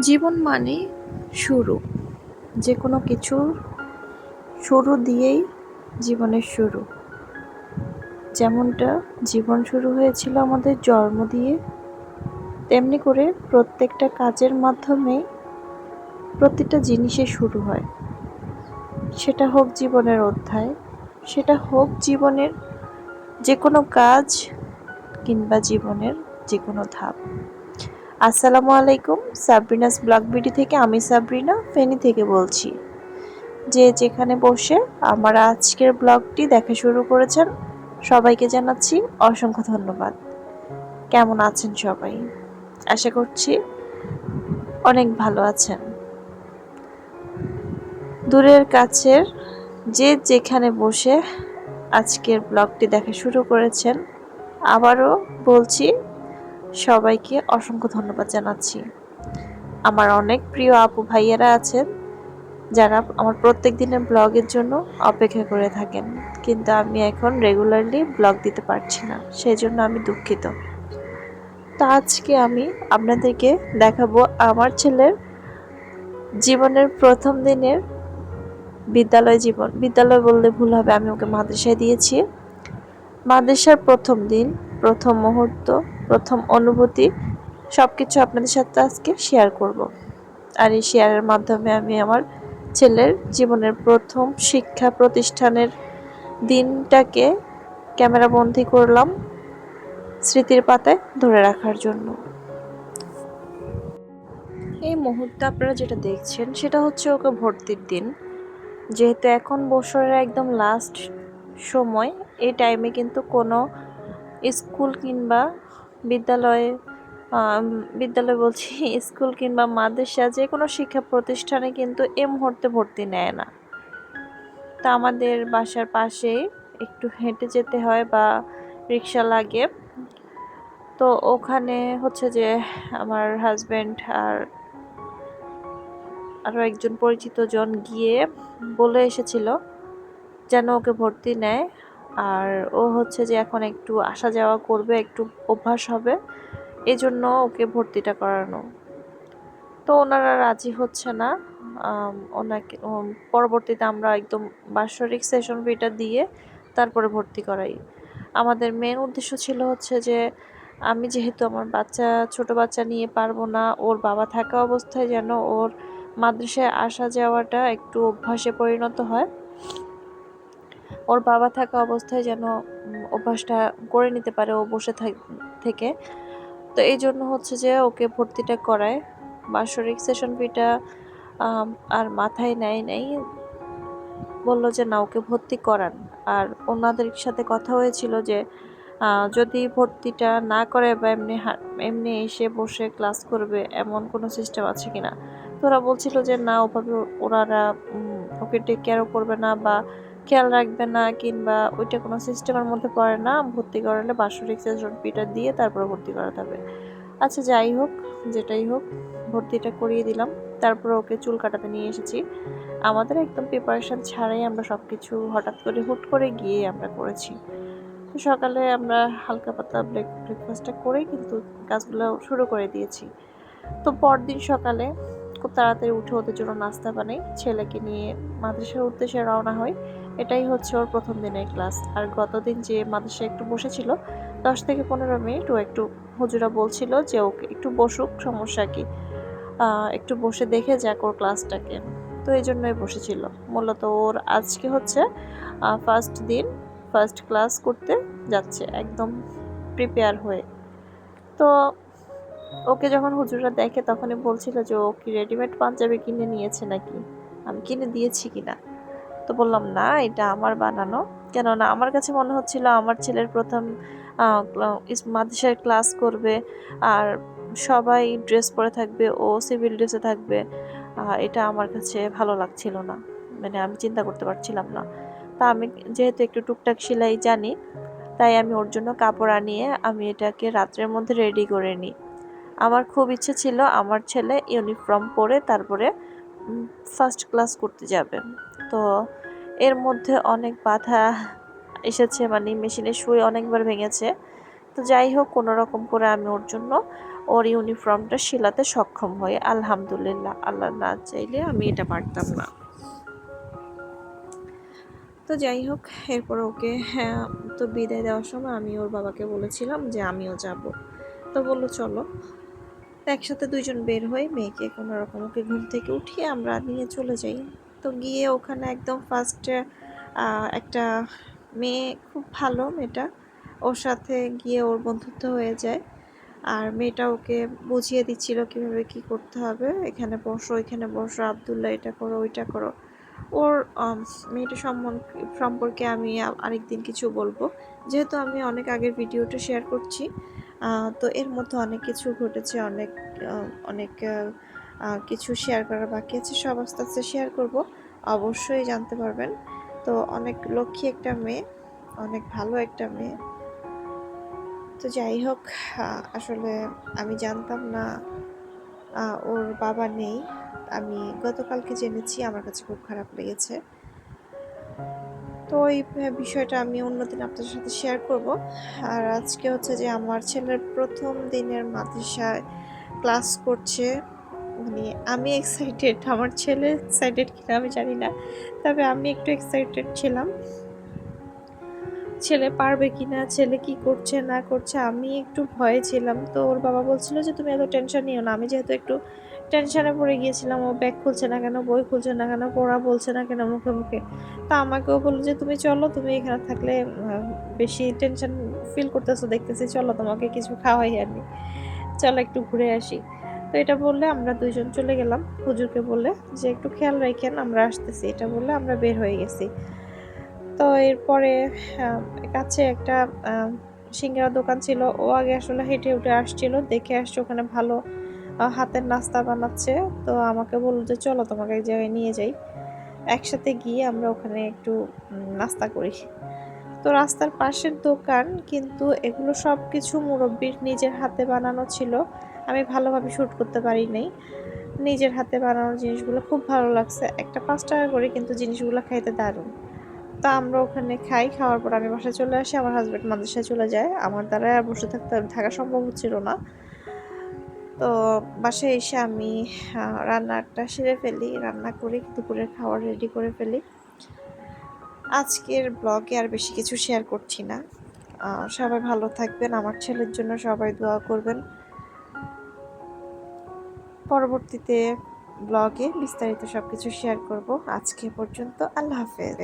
জীবন মানে শুরু। যে কোনো কিছুর শুরু দিয়েই জীবনের শুরু। যেমনটা জীবন শুরু হয়েছিল আমাদের জন্ম দিয়ে, তেমনি করে প্রত্যেকটা কাজের মাধ্যমে প্রতিটা জিনিসে শুরু হয়। সেটা হোক জীবনের অধ্যায়, সেটা হোক জীবনের যে কোনো কাজ কিংবা জীবনের যে কোনো ধাপ। আসসালামু আলাইকুম, সাবরিনাস ব্লগ বিডি থেকে আমি সাবরিনা ফেনী থেকে বলছি। যে যেখানে বসে আমার আজকের ব্লগটি দেখা শুরু করেছেন, সবাইকে জানাচ্ছি অসংখ্য ধন্যবাদ। কেমন আছেন সবাই? আশা করছি অনেক ভালো আছেন। দূরের কাছের যে যেখানে বসে আজকের ব্লগটি দেখা শুরু করেছেন, আবারও বলছি সবাইকে অসংখ্য ধন্যবাদ জানাচ্ছি। আমার অনেক প্রিয় আপু ভাইয়েরা আছেন, যারা আমার প্রত্যেক দিনের ব্লগের জন্য অপেক্ষা করে থাকেন, কিন্তু আমি এখন রেগুলারলি ব্লগ দিতে পারছি না সেই জন্য আমি দুঃখিত। তো আজকে আমি আপনাদেরকে দেখাবো আমার ছেলের জীবনের প্রথম দিনের বিদ্যালয় জীবন। বিদ্যালয় বললে ভুল হবে, আমি ওকে মাদ্রাসায় দিয়েছি। মাদ্রাসার প্রথম দিন, প্রথম মুহূর্ত প্রথম অনুভূতি সব কিছু আপনাদের সাথে আজকে শেয়ার করব। আর এই শেয়ারের মাধ্যমে আমি আমার ছেলের জীবনের প্রথম শিক্ষা প্রতিষ্ঠানের দিনটাকে ক্যামেরা বন্দি করলাম স্মৃতির পাতায় ধরে রাখার জন্য। এই মুহূর্তে আপনারা যেটা দেখছেন, সেটা হচ্ছে ওকে ভর্তির দিন। যেহেতু এখন বছরের একদম লাস্ট সময়, এই টাইমে কিন্তু কোনো স্কুল কিংবা বিদ্যালয়ে বিদ্যালয় বলছি, স্কুল কিংবা মাদ্রাসা যে কোনো শিক্ষা প্রতিষ্ঠানে কিন্তু এ মুহূর্তে ভর্তি নেয় না। তা আমাদের বাসার পাশে একটু হেঁটে যেতে হয় বা রিক্সা লাগে। তো ওখানে হচ্ছে যে আমার হাজব্যান্ড আর আরও একজন পরিচিত জন গিয়ে বলে এসেছিল যেন ওকে ভর্তি নেয়। আর ও হচ্ছে যে এখন একটু আসা যাওয়া করবে, একটু অভ্যাস হবে। এজন্য ওকে ভর্তিটা করানো। তো ওনারা রাজি হচ্ছে না। ওনাকে পরবর্তীতে আমরা একদম বাৎসরিক সেশন ফিটা দিয়ে তারপরে ভর্তি করাই। আমাদের মেন উদ্দেশ্য ছিল হচ্ছে যে, আমি যেহেতু আমার বাচ্চা, ছোট বাচ্চা নিয়ে পারব না, ওর বাবা থাকা অবস্থায় যেন ওর মাদ্রাসায় আসা যাওয়াটা একটু অভ্যাসে পরিণত হয়। ওর বাবা থাকা অবস্থায় যেন অভ্যাসটা করে নিতে পারে ও বসে থেকে তো এই জন্য হচ্ছে যে ওকে ভর্তিটা করায়। বাৎসরিক সেশন ফিটা আর মাথায় নেয় নেই। বলল যে, না, ওকে ভর্তি করান। আর ওনাদের সাথে কথা হয়েছিল যে যদি ভর্তিটা না করে বা এমনি এমনি এসে বসে ক্লাস করবে, এমন কোনো সিস্টেম আছে কিনা? তো ওরা বলছিল যে, না, ওভাবে ওনারা ওকে টেক কেয়ারও করবে না বা খেয়াল রাখবে না কিংবা ওইটা কোনো সিস্টেমের মধ্যে পড়ে না, ভর্তি করালে বাৎসরিক সেশন ফিটা দিয়ে তারপরে ভর্তি করাতে হবে। আচ্ছা যাই হোক, যেটাই হোক, ভর্তিটা করিয়ে দিলাম। তারপর ওকে চুল কাটাতে নিয়ে এসেছি। আমাদের একদম প্রিপারেশান ছাড়াই আমরা সব কিছু হঠাৎ করে হুট করে গিয়ে আমরা করেছি। তো সকালে আমরা হালকা ব্রেক ব্রেকফাস্টটা করেই কিন্তু কাজগুলো শুরু করে দিয়েছি। তো পরদিন সকালে খুব তাড়াতাড়ি উঠে ওদের জন্য নাস্তা বানাই, ছেলেকে নিয়ে মাদ্রাসার উদ্দেশ্যে রওনা হয় এটাই হচ্ছে ওর প্রথম দিনের ক্লাস। আর গতদিন যে মাদ্রাসা একটু বসেছিল, দশ থেকে পনেরো মিনিট ও একটু হুজুরা বলছিল যে ওকে একটু বসুক, সমস্যা কি? একটু বসে দেখে যাক ওর ক্লাসটাকে। তো এই জন্যই বসেছিল। মূলত ওর আজকে হচ্ছে ফার্স্ট দিন ফার্স্ট ক্লাস করতে যাচ্ছে, একদম প্রিপেয়ার হয়ে। তো ওকে যখন হুজুরা দেখে তখনই বলছিল যে ও কি রেডিমেড পাঞ্জাবি কিনে নিয়েছে নাকি? আমি কিনে দিয়েছি কিনা? তো বললাম, না, এটা আমার বানানো। কেননা আমার কাছে মনে হচ্ছিল আমার ছেলের প্রথম মাদ্রাসার ক্লাস করবে আর সবাই ড্রেস পরে থাকবে, ও সিভিল ড্রেসে থাকবে। এটা আমার কাছে ভালো লাগছিল না। মানে আমি চিন্তা করতে পারছিলাম না। তা আমি যেহেতু একটু টুকটাক সেলাই জানি, তাই আমি ওর জন্য কাপড় আনিয়ে আমি এটাকে রাত্রের মধ্যে রেডি করে নিই। আমার খুব ইচ্ছে ছিল আমার ছেলে ইউনিফর্ম পরে তারপরে ফার্স্ট ক্লাস করতে যাবে। তো এর মধ্যে অনেক বাধা এসেছে মানে মেশিনের সুই অনেকবার ভেঙেছে। তো যাই হোক, কোনো রকম করে আমি ওর জন্য ওর ইউনিফর্মটা শিলাতে সক্ষম হই। আলহামদুলিল্লাহ, আল্লাহ না চাইলে আমি এটা পারতাম না। তো যাই হোক, এরপর ওকে হ্যাঁ তো বিদায় দেওয়ার সময় আমি ওর বাবাকে বলেছিলাম যে আমিও যাব। তো বলল, চলো। তো একসাথে দুইজন বের হয়ে মেয়েকে কোনো রকম ওকে ঘুম থেকে উঠিয়ে আমরা নিয়ে চলে যাই। তো গিয়ে ওখানে একদম ফার্স্টে একটা মেয়ে খুব ভালো মেয়েটা, ওর সাথে গিয়ে ওর বন্ধুত্ব হয়ে যায়। আর মেয়েটা ওকে বুঝিয়ে দিচ্ছিল কীভাবে কি করতে হবে, এখানে বসো এখানে বসো, আবদুল্লাহ এটা করো, ওইটা করো। ওর মেয়েটা সম্বন্ধে সম্পর্কে আমি আরেকদিন কিছু বলব। যেহেতু আমি অনেক আগের ভিডিওটা শেয়ার করছি তো এর মধ্যে অনেক কিছু ঘটেছে, অনেক অনেক কিছু শেয়ার করার বাকি আছে, সব আস্তে আস্তে শেয়ার করব। অবশ্যই জানতে পারবেন। তো অনেক লক্ষ্মী একটা মেয়ে, অনেক ভালো একটা মেয়ে। তো যাই হোক আসলে আমি জানতাম না ওর বাবা নেই। আমি গতকালকে জেনেছি, আমার কাছে খুব খারাপ লেগেছে। তো এই বিষয়টা আমি অন্যদিন আপনাদের সাথে শেয়ার করব। আর আজকে হচ্ছে যে আমার ছেলের প্রথম দিনের মাদ্রাসায় ক্লাস করছে। মানে আমি এক্সাইটেড আমার ছেলে এক্সাইটেড কিনা আমি জানি না। তবে আমি একটু এক্সাইটেড ছিলাম। ছেলে পারবে কি না ছেলে কি করছে, না করছে, আমি একটু ভয়ে ছিলাম। তো ওর বাবা বলছিল যে, তুমি এত টেনশন নিও না, আমি যেহেতু একটু টেনশনে পড়ে গিয়েছিলাম, ও ব্যাগ খুলছে না কেন, বই খুলছে না কেন, পড়া বলছে না কেন মুখে মুখে। তা আমাকেও বলল যে, তুমি চলো, তুমি এখানে থাকলে বেশি টেনশন ফিল করতেছো, দেখতেছি, চলো, তোমাকে কিছু খাওয়াই আনি চলো, একটু ঘুরে আসি। তো এটা বললে আমরা দুইজন চলে গেলাম। হুজুরকে বলে যে, একটু খেয়াল রাখেন, আমরা আসতেছি। এটা বললে আমরা বের হয়ে গেছি। তো এরপরে কাছে একটা সিঙ্গারা দোকান ছিল। ও আগে আসলে হেঁটে উঠে আসছিল, দেখে আসছে ওখানে ভালো হাতের নাস্তা বানাচ্ছে। তো আমাকে বলল যে, চলো তোমাকে এক জায়গায় নিয়ে যাই। একসাথে গিয়ে আমরা ওখানে একটু নাস্তা করি। তো রাস্তার পাশের দোকান, কিন্তু এগুলো সব কিছু মুরব্বির নিজের হাতে বানানো ছিল। আমি ভালোভাবে শ্যুট করতে পারি নাই। নিজের হাতে বানানো জিনিসগুলো খুব ভালো লাগছে। একটা পাঁচ টাকা করে কিন্তু জিনিসগুলো খাইতে দারুণ। তা আমরা ওখানে খাই, খাওয়ার পর আমি বাসায় চলে আসি। আমার হাজব্যান্ড মাদ্রাসায় চলে যায়। আমার দ্বারা আর বসে থাকতে, থাকা সম্ভব হচ্ছিল না। তো বাসায় এসে আমি রান্নাটা সেরে ফেলি, রান্না করে, দুপুরের খাবার রেডি করে ফেলি। আজকের ব্লগে আর বেশি কিছু শেয়ার করছি না। সবাই ভালো থাকবেন, আমার ছেলের জন্য সবাই দোয়া করবেন। পরবর্তীতে ব্লগে বিস্তারিত সব কিছু শেয়ার করব। আজকে পর্যন্ত আল্লাহ হাফেজ।